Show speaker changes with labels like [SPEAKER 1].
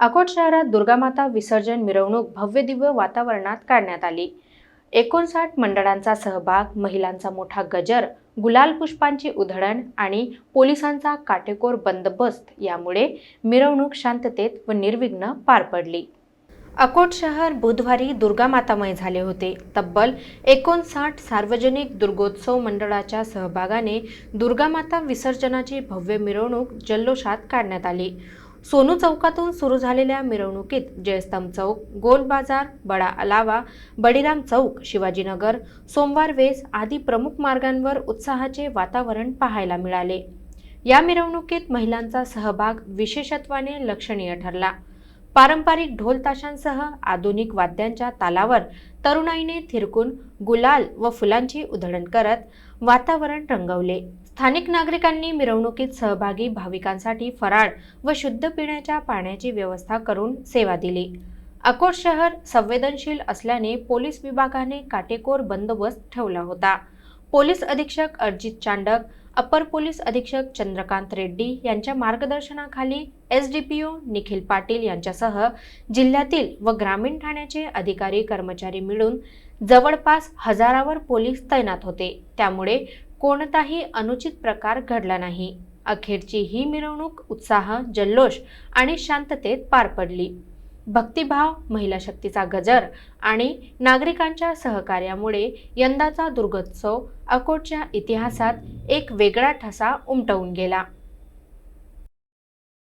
[SPEAKER 1] अकोट शहरात दुर्गामाता विसर्जन मिरवणूक भव्यदिव्य वातावरणात काढण्यात आली. एकोणसाठ मंडळांचा सहभाग महिलांचा मोठा गजर गुलाल पुष्पांची उधळण आणि पोलिसांचा काटेकोर बंदोबस्त यामुळे मिरवणूक शांततेत व निर्विघ्न पार पडली. अकोट शहर बुधवारी दुर्गामातामय झाले होते. तब्बल एकोणसाठ सार्वजनिक दुर्गोत्सव मंडळाच्या सहभागाने दुर्गामाता विसर्जनाची भव्य मिरवणूक जल्लोषात काढण्यात आली. सोनू चौकातून सुरू झालेल्या मिरवणुकीत जयस्तंभ चौक गोल बाजार बडा अलावा बडीराम चौक शिवाजीनगर सोमवार वेस आदी प्रमुख मार्गांवर उत्साहाचे वातावरण पाहायला मिळाले. या मिरवणुकीत महिलांचा सहभाग विशेषत्वाने लक्षणीय ठरला. पारंपरिक ढोल ताशांसह आधुनिक वाद्यांच्या तालावर तरुणाईने थिरकून गुलाल व फुलांची उधळण करत वातावरण रंगवले. स्थानिक नागरिकांनी मिरवणुकीत सहभागी भाविकांसाठी फराळ व शुद्ध पिण्याच्या पाण्याची व्यवस्था करून सेवा दिली. अकोट शहर संवेदनशील असल्याने पोलीस विभागाने काटेकोर बंदोबस्त ठेवला होता. पोलीस अधीक्षक अर्जित चांडक अपर पोलीस अधीक्षक चंद्रकांत रेड्डी यांच्या मार्गदर्शनाखाली S D P O Nikhil Patil यांच्यासह जिल्ह्यातील व ग्रामीण ठाण्याचे अधिकारी कर्मचारी मिळून जवळपास हजारावर पोलीस तैनात होते. त्यामुळे कोणताही अनुचित प्रकार घडला नाही. अखेरची ही मिरवणूक उत्साह जल्लोष आणि शांततेत पार पडली. भक्तिभाव महिला शक्तीचा गजर आणि नागरिकांच्या सहकार्यामुळे यंदाचा दुर्गोत्सव अकोटच्या इतिहासात एक वेगळा ठसा उमटवून गेला.